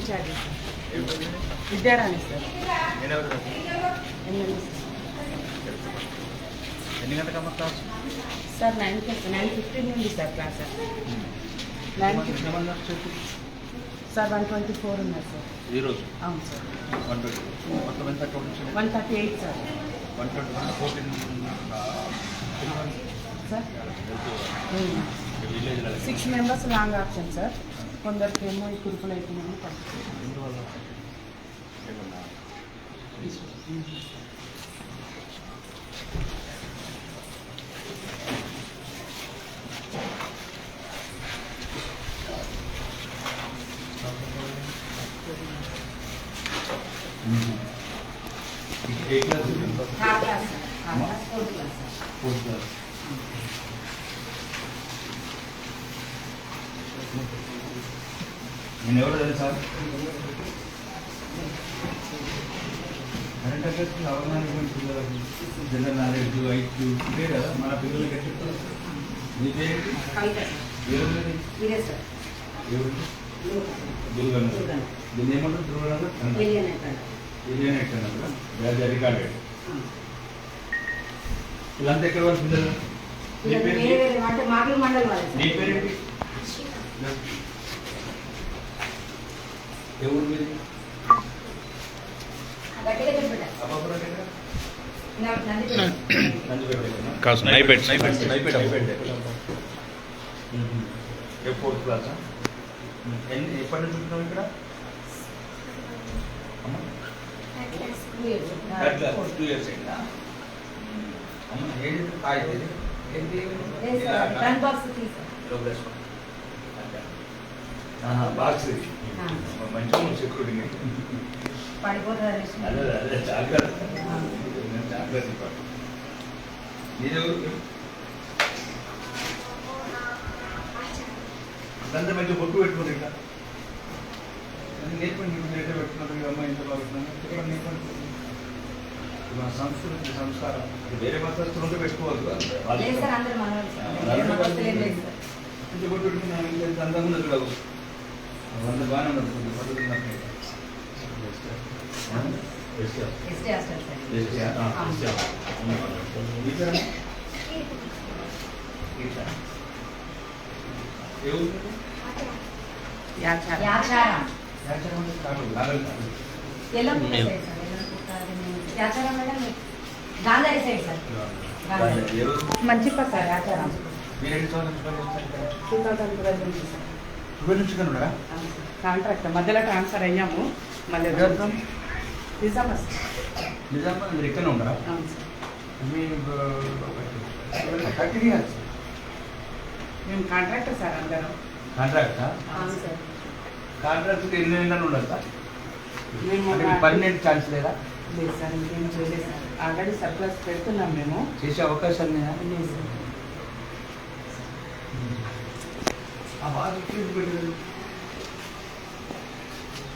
In charge Vidyarani sir. ఎన్ని గంటలకమ్మా class? Sir nine nine fifteen నుండి sir class sir. Nine sir one twenty four ఉన్నారు sir. ఈరోజు అవును sir. One twenty one thirty eight sir. One twenty one fourteen sir. Six members long option sir. కొందరికి ఏమో ఈ కురుకులు అయిపోయినాయి పంపిస్తాం ఎందువల్ల ఏమన్నా ఏ class third class sir third class fourth class sir fourth class నేను ఎవరు తెలుసా కరెంట్ అఫేర్స్ అవగాహన ఇవ్వండి పిల్లలకి జనరల్ నాలెడ్జ్ ఐక్యూ ఇదే కదా మన పిల్లలకి ఎట్లా చెప్తారు? నీ పేరు కవిత సార్ ఎవరు మీరే సార్ ఎవరు దుర్గన్న దీన్ని ఏమంటారు దుర్గన్న మిలియన్ ఎక్కడ ఇదేనా ఎక్కడ రికార్డెడ్ వీళ్ళంతా ఎక్కడ వాళ్ళు పిల్లలు నీ వేరే పేరు వేరే అంటే మాగులు మండలి వాళ్ళు నీ సార్ పేరేంటి ఎవరు మీది గట్టిగా చెప్పండి అబ్బాపురం ఎక్కడ? నాకు నంది నందిపేటలోనా? కాదు, నైపేట్. నైపేట్, నైపేట్, నైపేట్. మ్మ్. ఏ ఫోర్త్ క్లాసా ఎన్ని ఎప్పటి నుంచి ఉంటున్నావు ఇక్కడ అమ్మ క్లాస్ టూ ఇయర్స్ అయిందా ఏంటి? బాక్స్. మంచిగా సెక్యూరిటీ అదే అదే జాగ్రత్త. నేను జాగ్రత్త నీదెవరు ఇదంతా మంచిగా బొట్టు ఇక్కడ అది నేర్పండి పెట్టుకున్నారు అమ్మాయి ఇంత బాగుంటున్నాను చెప్పండి నేర్పండి మన సంస్కృతి సంస్కారం. వేరే మతస్థులు ఉంటే పెట్టుకోవద్దు ఇంత ఇంకా ఇంత అందంగా ఉన్నది కాదు. బాగానే కొంచెం పద్ధతి ఉన్నట్టు Yacharam. ఎల్లంపూట Yacharam madam Gandhari side sir. మంచి సార్ చేస్తారు టూ థౌసండ్ ట్వెల్వ్ నుంచి సార్. కాంట్రాక్ట్. మధ్యలో ట్రాన్స్ఫర్ అయ్యాము. మళ్ళీ నిజాం నిజామా సార్. నిజాం మీరు థర్టీ ఇయర్స్ మేము కాంట్రాక్టర్ సార్ అందరం. కాంట్రాక్టా? అవును సార్. కాంట్రాక్ట్ ఎన్ని నెలలు ఉండదు సార్? పర్మనెంట్ ఛాన్స్ లేదా? లేదు సార్ ఇంకేం చేయలేదు సార్. ఆల్రెడీ సర్ప్లస్ పెడుతున్నాం మేము. చేసే అవకాశాలు లేదు సార్.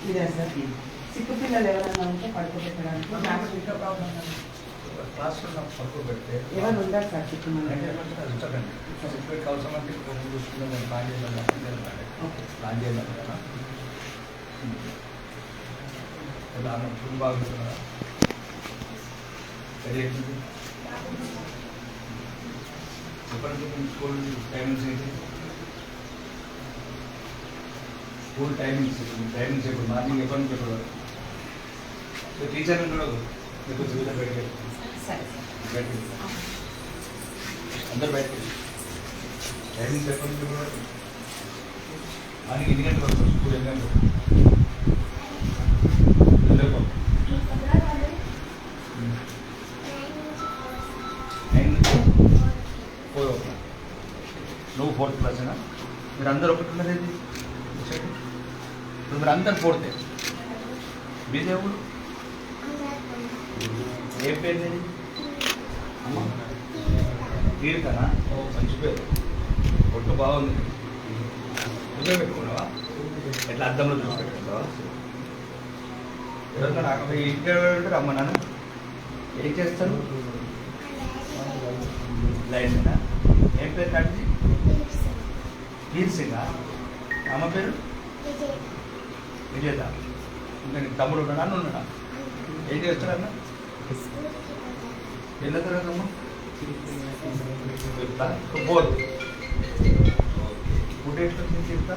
ఇదే సార్. సిక్కు పిల్లలు ఎవరైనా ఉంటే పడుకోబెట్టడానికి. నాకు ఇంకా ప్రాబ్లం ఎవరు ఉంటారు సార్ సిక్కు ప్లాన్ చేయాలి ఎలా? బాగుంటుందా సరే స్కూల్ టైమింగ్స్ ఏంటి? స్కూల్ టైమింగ్స్ టైమింగ్స్ ఎప్పుడు మార్నింగ్ ఎప్పటి నుంచి ఎప్పుడు సో టీచర్ కూడా మీకు చూడ పెట్టి బయటకి అందరు బయటకి టైమింగ్స్ ఎప్పటి నుంచి మార్నింగ్ ఎన్ని గంటలకు స్కూల్ ఎన్ని గంటలకు మీరు అందరు ఒకటి ఉన్నది ఇప్పుడు మీరు అందరు పోడితే మీ దేవుడు? ఏ పేరు నీది? అమ్మ? ఓ మంచి పేరు. ఒట్టు బాగుంది. నువ్వే పెట్టుకున్నావా? ఎట్లా అద్దంలో చూసి పెట్టుకున్నావా ఎవరన్నా ఇంటి ఉంటారు? అమ్మ నాన్న? ఏం చేస్తారు లైన్సేనా ఏం పేరు కాటిది వీర్ సింగ్ అమ్మ పేరు? విజేత. ఇంకా నీకు తమ్ముడు ఉన్నాడా? అన్న ఉన్నాడా? ఏం చేస్తాడన్న ఎన్న తరగతమ్మా చెప్తా? బోల్. ఫుడ్ ఎట్లా చెప్తా?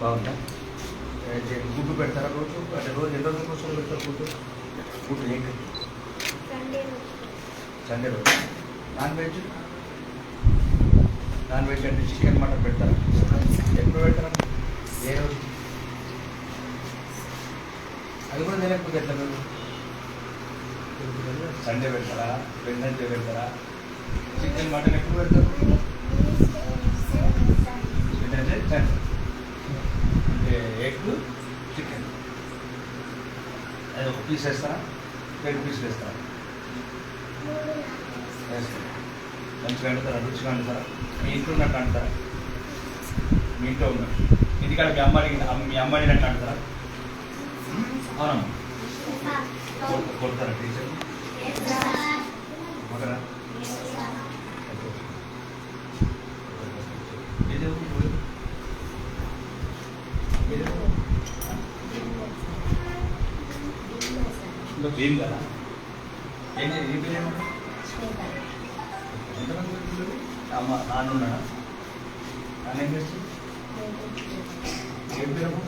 బాగుందా? గుడ్డు పెడతారా రోజు? అంటే రోజు ఎన్ని రోజుల కోసం పెడతారు ఫుడ్? ఫుడ్ ఏంటి? సండే రోజు. Non veg? నాన్ వెజ్ అంటే చికెన్ మటన్ పెడతారు? ఎప్పుడు పెడతారా? ఏ రోజు? అది కూడా తినకపోతే ఎట్లా మీరు? సండే పెడతారా? వెన్నెస్డే పెడతారా? చికెన్ మటన్ ఎప్పుడు పెడతారు? ఏంటంటే అంటే ఎగ్ చికెన్. అది ఒక పీస్ వేస్తారా? రెండు పీసులు వేస్తారా? వేస్తారా? మంచిగా వండుతారా రుచిగా వండుతారా మీ ఇంట్లో ఉన్నట్టు అంటారా? మీ ఇంట్లో ఉన్నట్టు ఇంటికాడ మీ అమ్మ అడిగిన మీ అమ్మ అడిగినట్టు అంటారా? అవునమ్మా కొడత- కొడతారా? టీచర్ ఒకరా? భీమ్ కదా నాన్న ఉన్నాడా నాన్న ఏం చేస్తుంది? ఏం పేరమ్మా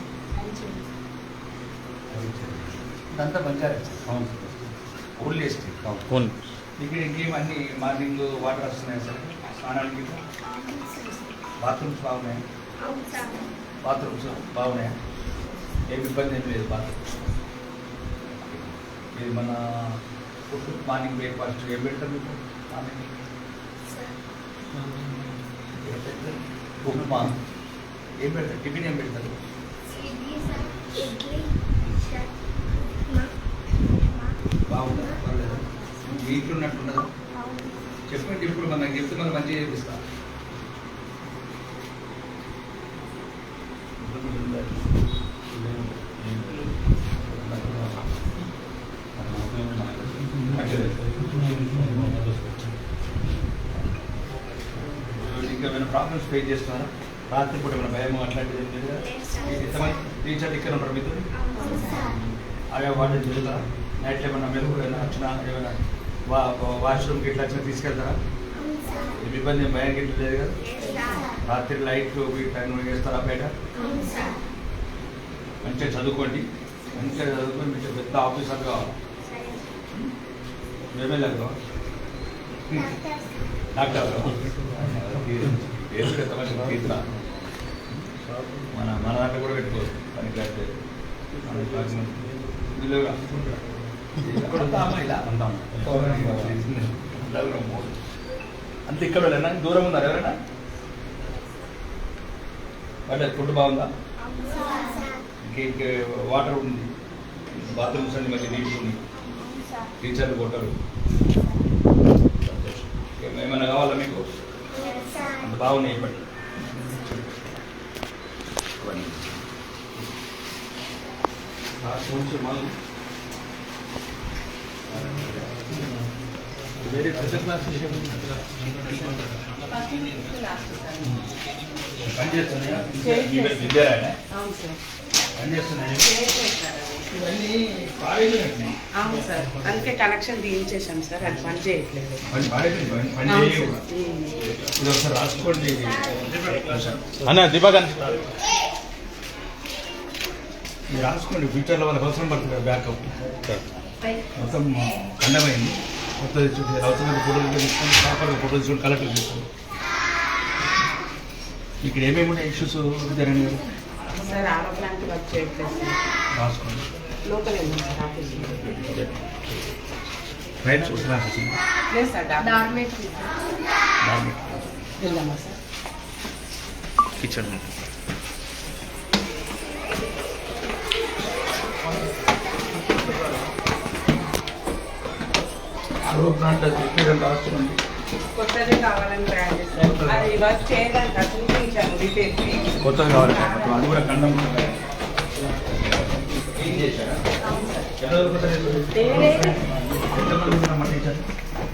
ఇదంతా బంజారా అవును. ఓల్డ్ ఎస్టేట్ అవును. ఇక్కడ ఇంకేం అన్ని మార్నింగ్ వాటర్ వస్తున్నాయి సార్? స్నానానికి బాత్రూమ్స్ బాగున్నాయి? బాత్రూమ్స్ బాగున్నాయా? ఏం ఇబ్బంది ఏం లేదు బాత్రూమ్స్ ఇది మన ఫుడ్ మార్నింగ్ బ్రేక్ఫాస్ట్ ఏం పెడతారు మీకు? మార్నింగ్. పెడతారు? ఉప్మా ఏం పెడతారు? టిఫిన్ ఏం పెడతారు? బాగుందా? పర్లేదా? ఇంట్లో ఉన్నట్టుండదా చెప్పండి ఇప్పుడు మనం చెప్తే మనం మంచిగా చేపిస్తాం ఇంకా ఏమైనా ప్రాబ్లమ్స్ ఫేస్ చేస్తున్నారా. రాత్రి పూట ఏమైనా భయం అట్లాంటిది ఏం లేదు? కదా టీచర్ ఇక్కడ ఉంటారు మీతో? అవే వాళ్ళు తిరుగుతారా? నైట్లో ఏమైనా మెరుగు ఏమైనా వచ్చినా ఏమైనా వా వాష్రూమ్కి ఇట్లా వచ్చినా తీసుకెళ్తారా? ఏమి ఇబ్బంది ఏం భయం గిట్ల లేదు కదా? రాత్రి లైట్లు టైం వేస్తారా బయట? మంచిగా చదువుకోండి. మంచిగా చదువుకొని మంచిగా పెద్ద ఆఫీసర్ కావాలి ఎమ్మెల్యే కావాలి డాక్టర్ తీర్థ మన మన దాంట్లో కూడా పెట్టుకోవచ్చు. పని మూడు. అంత ఇక్కడ వెళ్ళనా? దూరం ఉన్నారు ఎవరైనా? పర్లేదు ఫుడ్ బాగుందా? ఇంకే ఇంకే వాటర్ ఉంది. బాత్రూమ్స్ అన్ని మంచి నీట్గా ఉంది. టీచర్లు కొట్టరు. ఏమైనా కావాలా మీకు? బాగున్నాయి మనం వేరే పెద్ద క్లాస్ పని చేస్తున్నాయా? ఇవే విద్యారాయణ అవును సార్. అందుకే కనెక్షన్ తీయించేసాం సార్. అది పని చేయట్లేదు. అన్న దీపక్ మీరు రాసుకోండి. ఫ్యూచర్లో వాళ్ళకి అవసరం పడుతుంది బ్యాకప్. మొత్తం ఖండమైంది. కొత్త తెచ్చుకుంటే అవసరమైన ఫోటోలు తీసుకొని ప్రాపర్గా ఫోటో తీసుకొని కలెక్టర్ తీసుకొని ఇక్కడ ఏమేమి ఉన్నాయి ఇష్యూస్? సార్. రాసుకోండి. ఆఫీస్ రైట్స్ వచ్చింది లేదు సార్ డాక్టర్ డార్మేటరీ వెళ్దామా సార్ కిచెన్ కొత్తది కావాలని ప్లాన్ చేస్తాను అది చూపించాను డీటెయిల్స్ కొత్తది కావాలి. అది కూడా ఖండం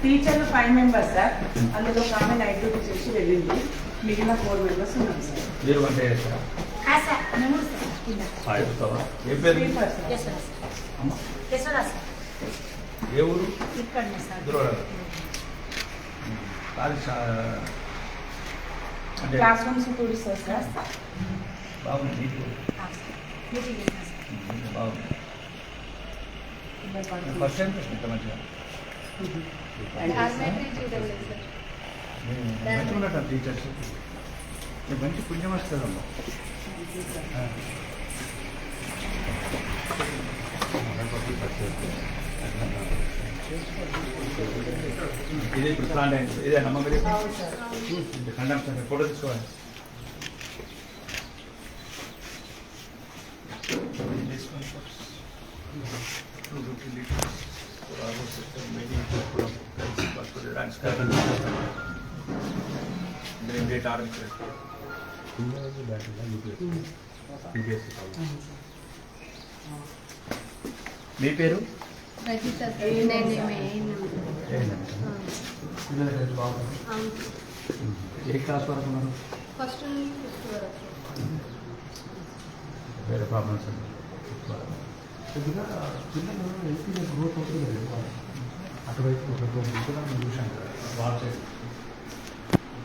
టీచర్లు ఫైవ్ మెంబర్స్ సార్. అందులో ఒక ఆమె నైట్ డ్యూటీ చేసి వెళ్ళింది. మిగిలిన ఫోర్ మెంబర్స్ ఉన్నాం సార్. మీరు వంట చేస్తారా? ఏ ఊరు? క్లాస్ రూమ్స్ కూడిస్తారు సార్. బాగుంది చేసిన. ఫస్ట్ టైం ఇంత మంచిగా. మంచిగా ఉన్నట్టు టీచర్స్ మంచి పుణ్యం వస్తుందమ్మా. ఇది ఇప్పుడు ప్లాన్ అయింది. ఇదే నమ్మకం. ఫోటో తీసుకోవాలి. మీ పేరు ఏ క్లాస్ వరకు ఉన్నారు ఫస్ట్ ఫిఫ్త్ వరకు వేరే ప్రాబ్లమ్స్ అండి కొద్దిగా పిల్లలు హెల్తీగా గ్రోత్ అవుతుంది కదా అటువైపు ఒక గ్రోత్ కూడా చూసాం కదా వాచ్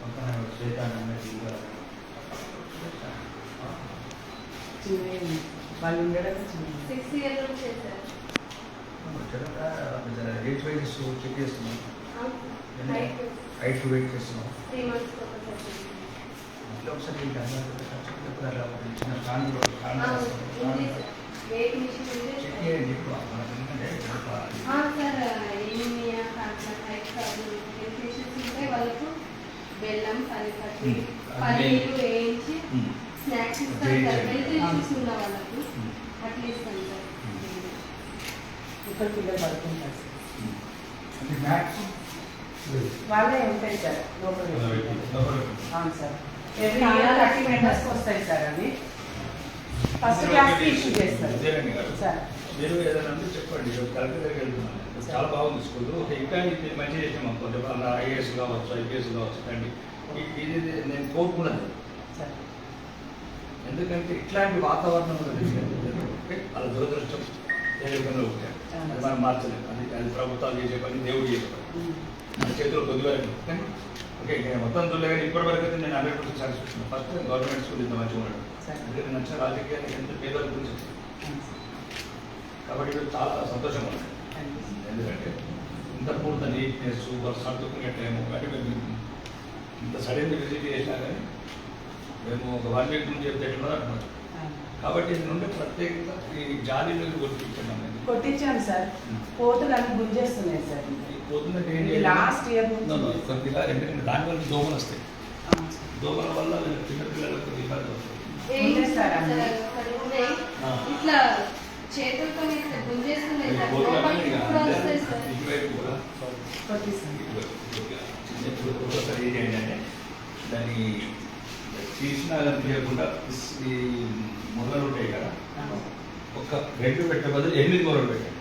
పక్కన వాళ్ళు ఉండడం సిక్స్ ఇయర్ నుంచి ఏజ్ వైజ్ చెక్ చేస్తున్నాం. హైట్ హైట్ వెయిట్ చేస్తున్నాం. ఇట్లా ఒకసారి చిన్న వెయిట్ ఉంది. చెక్ చేయండి సార్ పేషెంట్స్ ఉంటే వాళ్ళకు బెల్లం Hmm. పన్నీరు వేయించి. స్నాక్స్ ఇస్తాం సార్ హెల్త్ ఇష్యూస్ ఉన్న వాళ్ళకు అట్లా సార్ ఇక్కడ పిల్లలు పడుకుంటారు వాళ్ళే ఉంటాయి సార్ లోపల అవును సార్ ఎవ్రీ ఇయర్ థర్టీ మెంబర్స్కి వస్తాయి సార్ అవి ఫస్ట్ క్లాస్కి ఇష్యూ చేస్తారు. సార్ మీరు ఏదైనా ఉంటే చెప్పండి. కలెక్టర్ దగ్గరికి వెళ్తున్నాను. చాలా బాగుంది స్కూల్. ఓకే ఇంకా ఇది మంచి చేసాం అనుకోండి అలా ఐఏఎస్ కావచ్చు ఐపీఎస్ కావచ్చు కండి ఇ- ఇది నేను కోరుకున్నది ఎందుకంటే ఇట్లాంటి వాతావరణం ఓకే? అలా దురదృష్టం. విధంగా ఉంటాయి అది మనం మార్చలేము అది అది ప్రభుత్వాలు చేసే పని దేవుడు చేసే పని. మన చేతిలో కొద్ది వరకు. కానీ ఓకే ఇక మొత్తం తొలగని ఇప్పటి వరకు అయితే నేను hundred percent satisfaction first government school ఇంత మంచిగా. అందుకే నేను నచ్చిన రాజకీయాలు ఎంత పేదల గురించి. కాబట్టి ఇది చాలా సంతోషంగా ఉంది. ఎందుకంటే ఇంత పూర్త నీట్నెస్ వాళ్ళు సర్దుకునే టైం అంటే మేము ఇంత సడన్ విజిట్ చేసినా కానీ మేము ఒక వన్ వీక్ నుంచి చెప్తే ఎట్లా అంటున్నారు అవును. కాబట్టి ఇది నుండి ప్రత్యేకంగా ఈ జాలీలు కొట్టించడం అనేది కొట్టించాను సార్ కోతులు అన్ని గుంజేస్తున్నాయి సార్? లాస్ట్ ఇయర్ నుంచి కొద్దిగా ఎందుకంటే దానివల్ల దోమలు వస్తాయి. దోమల వల్ల చిన్నపిల్లలకు ఇబ్బంది వస్తుంది. ఇట్లా చేతులతో గుంజేస్తున్నాయి సార్ లోపలికి కూడా వస్తాయి సార్. దాన్ని తీసినా చేయకుండా ఈ మొదలు ఉంటాయి కదా. ఒక రెండు పెట్టే బదులు ఎనిమిది మొదలు పెట్టండి.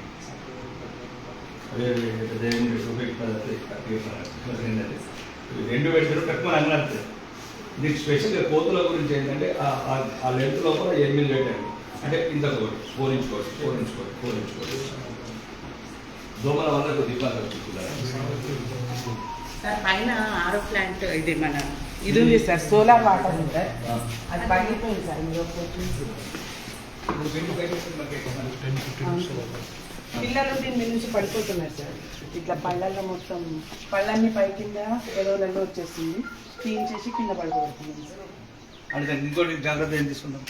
రెండు పెడతారు తక్కువ అన్నారు దీనికి స్పెషల్గా కోతుల గురించి ఏంటంటే ఆ- ఆ- ఆ లెంత్ లోపల ఎనిమిది పెట్టండి. అంటే ఇంత కోటి ఫోర్ ఇంచ్ కోటి ఫోర్ ఇంచ్ కోటి ఫోర్ ఇంచ్ కోటి దోమల వల్ల వస్తుంది సార్ పైన ఆరో ప్లాంట్ ఇది మన ఇది ఉంది సార్ సోలార్ వాటర్ ఉంది సార్. అది పగిలిపోయింది సార్ మీరు చూసి పిల్లలు దీని మీద నుంచి పడిపోతున్నారు సార్. ఇట్లా పళ్ళల్లో మొత్తం పళ్ళన్నీ పై కింద ఎడవలలో వచ్చేస్తుంది తీయించేసి కింద పడుకోబెడుతుంది సార్. అంటే ఇంకోటి జాగ్రత్త ఏం తీసుకుందాం?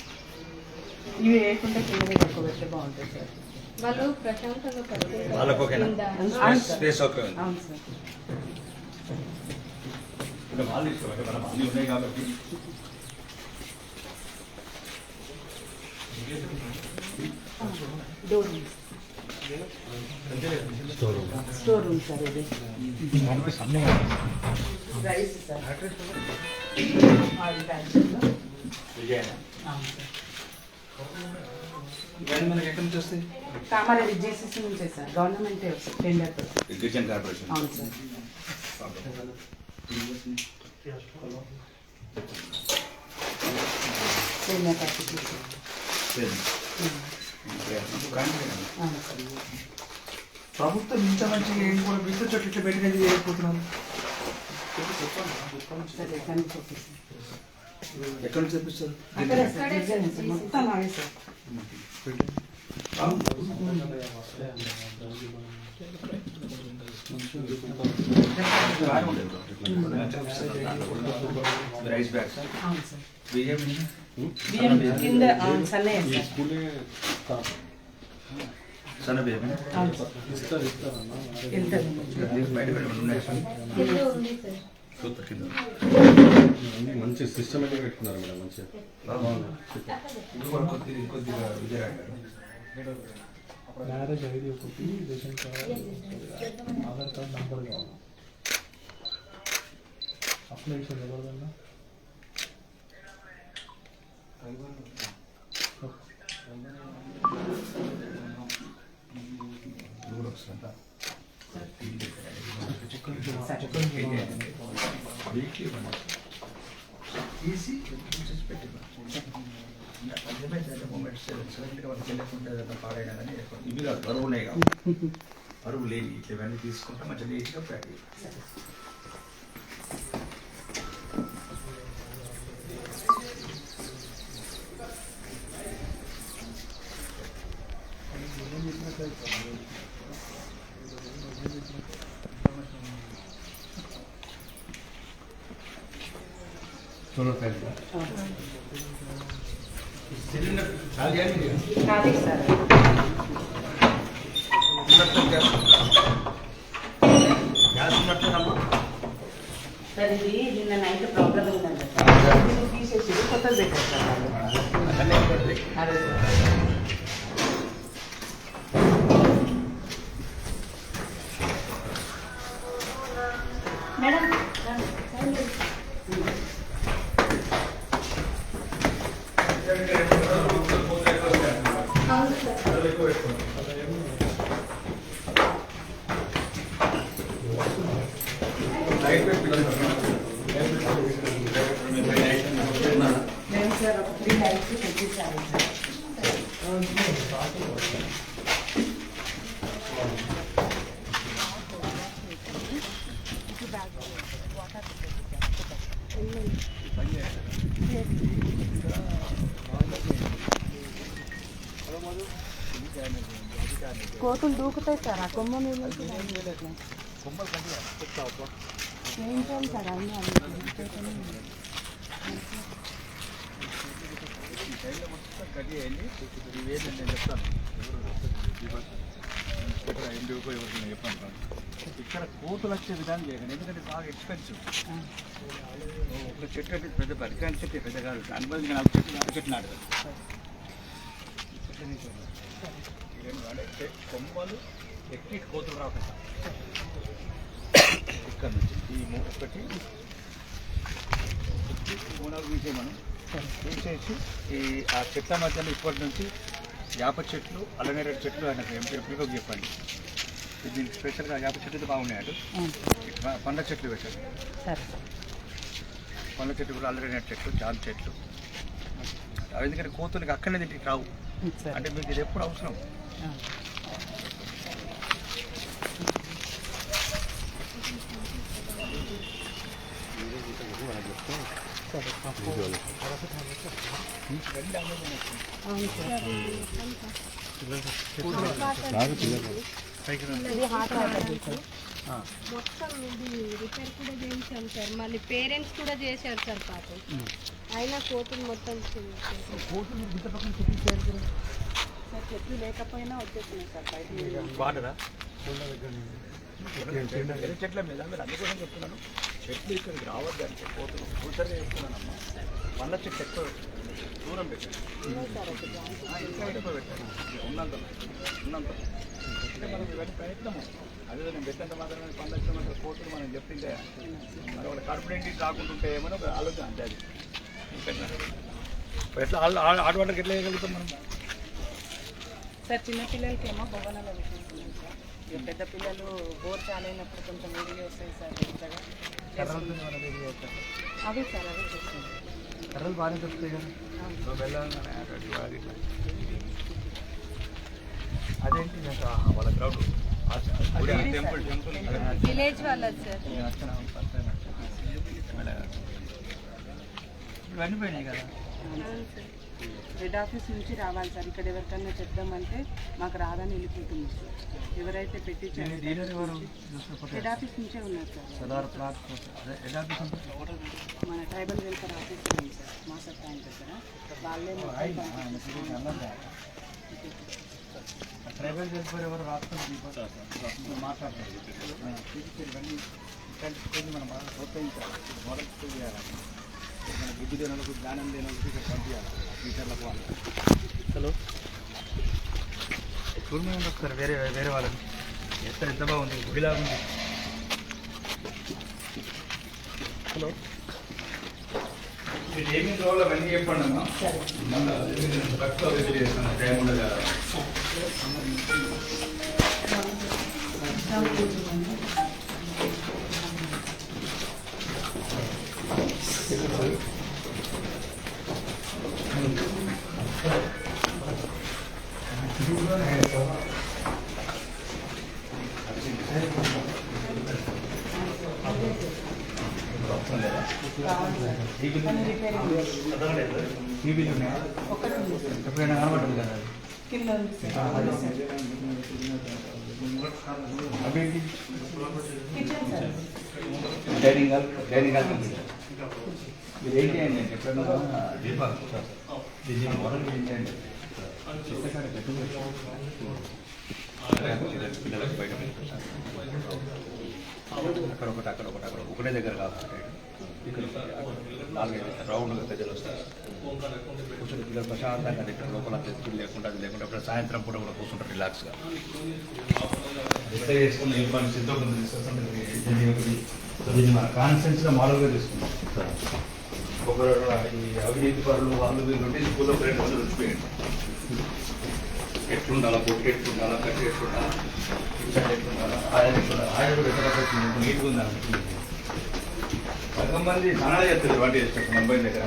ఇవి వేయకుండా కిందనే పడుకోబెడితే బాగుంటుంది సార్. వాళ్ళు ప్రశాంతంగా పడుకుంటారు. వాళ్ళకు ఓకేనా? కింద. అవును సార్. స్పేస్ ఓకే ఉంది. అవును సార్. ఇంకా వాళ్ళు ఇష్టం అంటే మనం అన్నీ ఉన్నాయి కాబట్టి. డోర్ ఉంది. స్టోర్ రూమ్ సార్ ఇది. Rice sir. ఆయిల్ ప్యాకెట్లో విజయన అవును సార్. ఇవన్నీ మనకి ఎక్కడి నుంచి వస్తాయి? కామారెడ్డి జేసీసీ నుంచే సార్. గవర్నమెంటే టెండర్ గిరిజన్ కార్పొరేషన్. అవును సార్. ప్యాకెట్లు సార్ అవును సార్. ప్రభుత్వం ఇంత మంచిగా ఏంటి కూడా విద్యుత్ చెట్లు ఇట్లా పెట్టినది చేయకపోతున్నాను? ఎక్కడ సార్ మొత్తం అవే సార్. రైస్ బియ్యం బియ్యం కింద సార్. సన్న బియ్యం బయట ఉన్నాయి. సార్. కింద. అన్ని మంచి సిస్టమేటిక్ పెట్టుకున్నారు మేడం మంచిగా. ఇది కూడా కొద్దిగా కొద్దిగా విజయరాడు మ్యారేజ్ ఐడి ఒకటి ration card Aadhaar card number కావాలి. అప్లికేషన్ ఎవరిదన్నా? ఈజీ చేసి కానీ ఇవి కాదు బరువు ఉన్నాయి కాబట్టి బరువు లేని ఇట్లా ఇవన్నీ తీసుకుంటే మంచిగా నీట్గా ప్రాక్టీస్ సోలర్ ప్యానల్ సిలిండర్ చాలు చేయండి ఖాళీ సార్ ఉన్నట్టు గ్యాస్ గ్యాస్ ఉన్నట్టు సార్ ఇది నిన్న నైట్ ప్రాబ్లం ఉందంట సార్ ఇది తీసేసి కొత్తది పెట్టారు సార్ వాళ్ళు. అన్నీ పడతాయి అదే సార్ మేడం అవును సార్ మేము సార్ ఒక త్రీ లైట్స్ తెప్పించాలి సార్ కోతులు దూకుతాయి సార్ ఆ కొమ్మ మీద నుంచి చేయించాలి సార్ అన్నీ కట్ చేయండి ఇవేంటంటే నేను చెప్తాను ఇక్కడ ఎండి ఉపయోగపడుతుంది చెప్పాను ఇక్కడ కోతులు వచ్చే విధానం చేయకండి. ఎందుకంటే బాగా ఎక్స్పెన్సివ్ ఒక చెట్టు అంటే పెద్ద పరికాని చెట్టు పెద్ద కాదు. అనుభవం నాకు చెట్టు నాటు చెట్టు నాటు అంటే కొమ్మలు ఎక్కి కోతులు రాకుండా. ఇక్కడ నుంచి ఈ మూ- ఒకటి. మూనాలు తీసే మనం తీసేసి ఈ ఆ చెట్ల మధ్యలో ఇప్పటి నుంచి వేప చెట్లు అల్లనేరేడు చెట్లు ఆయనకు ఎంపీ ఎంపీకి చెప్పండి. దీనికి స్పెషల్గా వేప చెట్లు బాగున్నాయి పండ్ల చెట్లు పెట్టారు సరే. పండ్ల చెట్లు కూడా అల్లనేరేడు చెట్లు జామ చెట్లు. అవి ఎందుకంటే కోతులకి అక్కడనే తింటికి రావు. అంటే మీకు ఇది ఎప్పుడు అవసరం ఇది హాట్ వాటర్ మొత్తం ఇది రిపేర్ కూడా చేయించాం సార్ మళ్ళీ పేరెంట్స్ కూడా చేశారు సార్ పాపం అయినా కోతులు మొత్తం చేశారు. సార్ చెట్లు లేకపోయినా వచ్చేసినాయి సార్ బయట చెట్ల మీద మీరు అందుకోసం చెప్తున్నాను చెట్లు ఇక్కడికి రావద్దు అంటే పోతుంది కూతురు చెప్తున్నానమ్మా పండ్ల చెట్లు ఎక్కువ దూరం పెట్టాను ఇంకా ఎక్కువ పెట్టాను ఉన్నంత ఉన్నంత అంటే మనం ఇవన్నీ ప్రయత్నము అదే నేను పెట్టినంత మాత్రమే పండ్ల చెట్లు కోతులు మనం చెప్తుంటే మరి వాళ్ళ కడుపునేంటి రాకుండా ఉంటే ఏమైనా ఒక ఆలోచన అంతే అది ఎట్లా ఆడ వాటర్కి ఎట్లా వేయగలుగుతాం మనం సార్. చిన్నపిల్లలకి ఏమో భవనాలు విషయం పెద్ద పిల్లలు బోర్ చాలా అయినప్పుడు కొంచెం వీడియో వస్తాయి సార్ పెద్దగా. అదే సార్ అదే చూస్తుంది కర్రలు బాగానే దొరుకుతాయి కదా? వెళ్ళాలనే అదేంటి వాళ్ళ గ్రౌండ్ విలేజ్ వాళ్ళది సార్. ఇవన్నీ పోయినాయి కదా. హెడ్ ఆఫీస్ నుంచి రావాలి సార్. ఇక్కడ ఎవరికైనా చెప్దామంటే మాకు రాదని వెళ్ళిపోతుంది. సార్ ఎవరైతే పెట్టించారో హెడ్ ఆఫీస్ నుంచే ఉన్నారు సార్. మన ట్రైబల్ వెల్ఫేర్ ఆఫీస్ ఉంది సార్. మాస్టర్ ప్లాన్ దగ్గర. వాళ్ళే ట్రైబల్ వెల్ఫేర్ ఎవరు రాష్ట్రం మాట్లాడతారు. మనం ప్రోత్సహించాలి. మొదలు చేయాలి బుద్ధి లేని వాళ్ళకు జ్ఞానం లేని వాళ్ళకి ఇక్కడ పంపించాలి టీచర్లకు వాళ్ళు హలో ఒకసారి వేరే వేరే వాళ్ళని. ఎక్కడ ఎంత బాగుంది గుడిలాగా ఉంది. హలో. మీరు ఏమేమి రోజులు అవన్నీ చెప్పండి అమ్మా. మళ్ళీ టైం ఉండదు కదా కానీ రిపేరింగ్ టీవీలు ఉన్నాయా ఒకటి ఉంది సార్ ఎప్పుడైనా కనబడుతుంది కదా అది. కింద ఉంది సార్ అదే సార్ అవేంటి kitchen sir dining hall dining hall మీరు ఎప్పుడైనా దీన్ని చిత్తకాడ పిల్లలకు బయట అక్కడ ఒకటి అక్కడ ఒకటి అక్కడ ఒకటే దగ్గర కాకుండా ఇక్కడ నాలుగైదు రౌండ్గా కూర్చొని పిల్లలు ప్రశాంతంగా ఇక్కడ లోపల తెచ్చుకుని లేకుండా అది లేకుండా సాయంత్రం పూట కూడా కూర్చుంటారు రిలాక్స్గా చేసుకున్న ఏ పని దీన్ని ఒకటి దీన్ని మన కాన్ఫరెన్స్లో మోడల్గా తీసుకున్నాం. ఒకరు ఈ అవినీతి పరులు వాళ్ళు వీళ్ళు ఉంటే స్కూల్లో ఫ్రెండ్ వాళ్ళు వచ్చిపోయింది ఎట్లుండాలా పొట్టి ఎట్లుండాలా కట్టి ఎట్లుండాలా ఇక్కడ ఎట్లుండాలా ఆయన ఎట్లుండాలా ఆయన కూడా ఎక్కడ నీట్గా ఉందా? పదకొండు మంది సనాలు చేస్తారు వంట చేస్తారు ముంబై దగ్గర.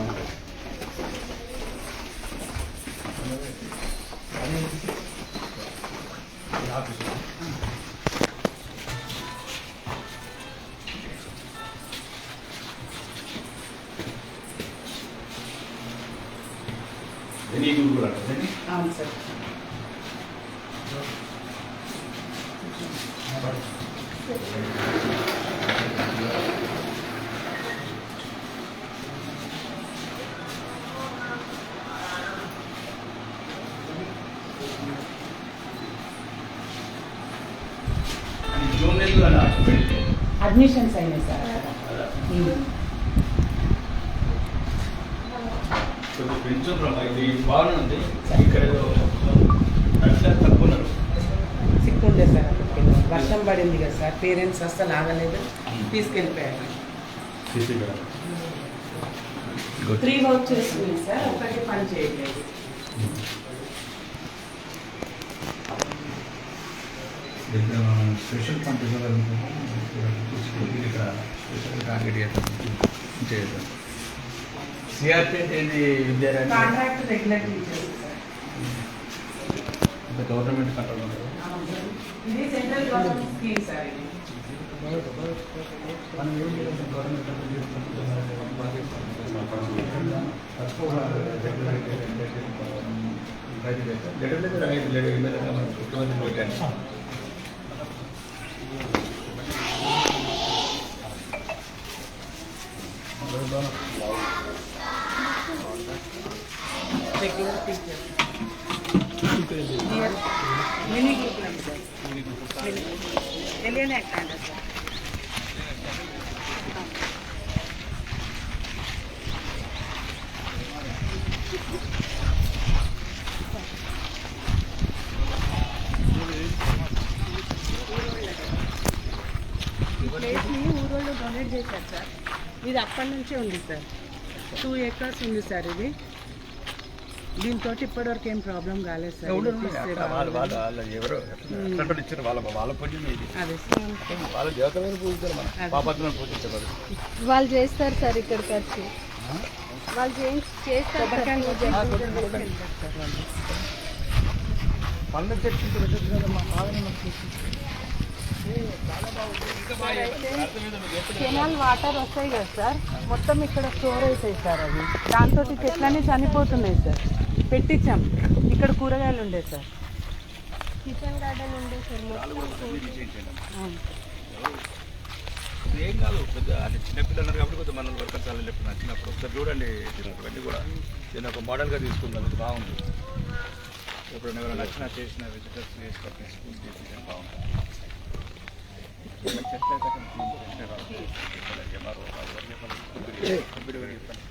తక్కువ ఉన్నారు సిక్ ఉండే సార్. వర్షం పడింది కదా సార్. పేరెంట్స్ అస్సలు ఆగలేదు. తీసుకెళ్ళిపోయారు. త్రీ వర్క్ చేస్తుంది సార్. ఒకటి పని మనం స్పెషల్ ఫండ్ ఇవ్వాలనుకుంటున్నాం ఇక్కడ స్పెషల్ టార్గెట్ చేద్దాం చేద్దాం సిఆర్పి అంటే ఏంటి టీచర్స్ సార్ గవర్నమెంట్ కంట్రోల్ ఉంటుంది ఇది సెంట్రల్ గవర్నమెంట్ స్కీమ్ సార్ ఇది మనం ఏం చేయాలి గవర్నమెంట్ కంట్రోల్ తక్కువ లెటర్ లెటర్ ఐదు లెటర్ ఇమ్మీడియట్గా మనం ముఖ్యమంత్రి పెట్టాను regular teachers mini group sir తెలియని యాక్ట్ సార్ ఈ ప్లేస్ని ఊరోళ్ళు డొనేట్ చేశారు సార్ ఇది అప్పటి నుంచే ఉంది సార్. టూ ఏకర్స్ ఉంది సార్ ఇది. దీంతో ఇప్పటివరకు ఏం ప్రాబ్లం కాలేదు సార్. తీస్తే వాళ్ళు చేస్తారు సార్ ఇక్కడికి వచ్చి వాళ్ళు చేస్తారు సార్ కొబ్బరికాయలు కెనాల్ వాటర్ వస్తాయి కదా సార్? మొత్తం ఇక్కడ స్టోర్ అవుతాయి సార్ అవి. దాంతో చెట్లన్నీ చనిపోతున్నాయి సార్. పెట్టించాం. ఇక్కడ కూరగాయలు ఉండే సార్. కిచెన్ గార్డెన్ ఉండే సార్ మొత్తం అవును. ఏం కాదు పెద్ద అంటే చిన్నపిల్లలు ఉన్నారు కాబట్టి కొంచెం మన వర్కర్స్ చాలా చెప్పిన చిన్నప్పుడు ఒకసారి చూడండి కూడా. నేను ఒక మోడల్గా తీసుకుందాం ఇది బాగుంది. ఎప్పుడైనా ఎవరైనా నచ్చిన చేసిన విజిటర్స్ చేసుకొని స్కూల్ చేసి బాగుంటుంది. చెట్లు అయితే కొంచెం చెట్లే రావు. ఇక్కడ MRO రావు. ఎవరు చెప్పాలి? కంప్యూటర్ ఎవరు చెప్తారు?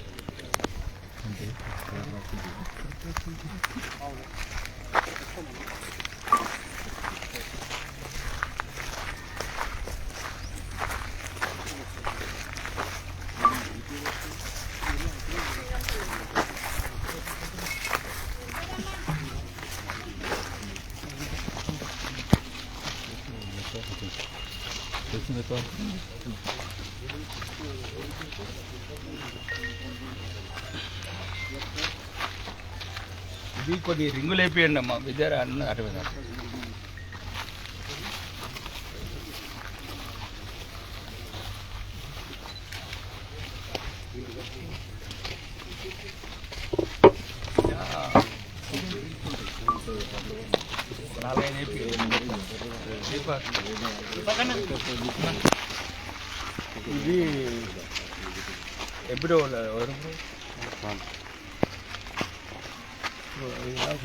ఇది కొద్ది రింగులు వేపియండి అమ్మా. విద్యారా అన్న అటు మీద నాలుగైదు వేపి ఇది ఎప్పుడు ఎవరు?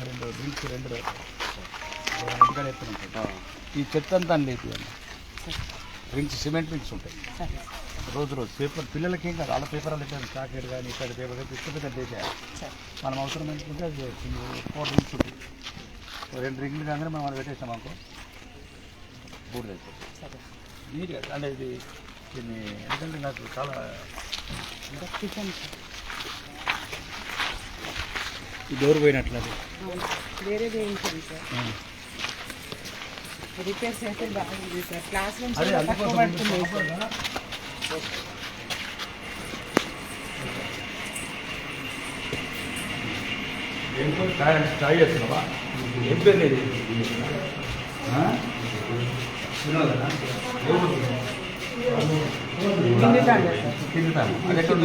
రెండు డ్రింక్స్ రెండు ఇంకా ఎత్తున్నాం ఈ చెత్త అంతా లేదు డ్రింక్స్ సిమెంట్ డ్రింక్స్ ఉంటాయి. రోజు రోజు పేపర్ పిల్లలకి ఏం కాదు వాళ్ళ పేపర్ వాళ్ళు చాకెట్ కానీ ఇక్కడ పేపర్ కానీ ఇష్టం పెద్ద చేయాలి మనం అవసరం అనుకుంటే అది ఫోర్ డ్రింక్స్ ఉంటాయి. రెండు డ్రింక్లు కాగానే మనం అది పెట్టేస్తాం అనుకో బూడిద నీట్గా అంటే ఇది దీన్ని ఎందుకంటే నాకు చాలా కిచెన్ ఈ డోర్ పోయినట్లది. అవును. వేరేది వేయించండి సార్. రిపేర్స్ అయితే బాగుంది సార్. క్లాస్ కూడా తక్కువ అంటే చాయ్ చేస్తున్నావా? ఏం పేరు లేదు. అది ఎక్కడ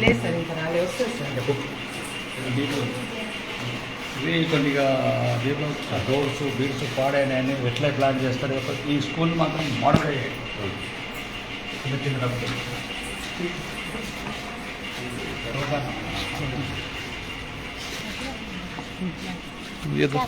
లేదు సార్ ఇంకా రాలే వస్తుంది సార్ ఇవి కొద్దిగా దీంట్లో డోర్స్ బీడ్స్ పాడైనాయని ఎట్లా ప్లాన్ చేస్తారు ఈ స్కూల్ మాత్రం మోడల్ అయ్యాయి చిన్న చిన్న డబ్బులు Видно.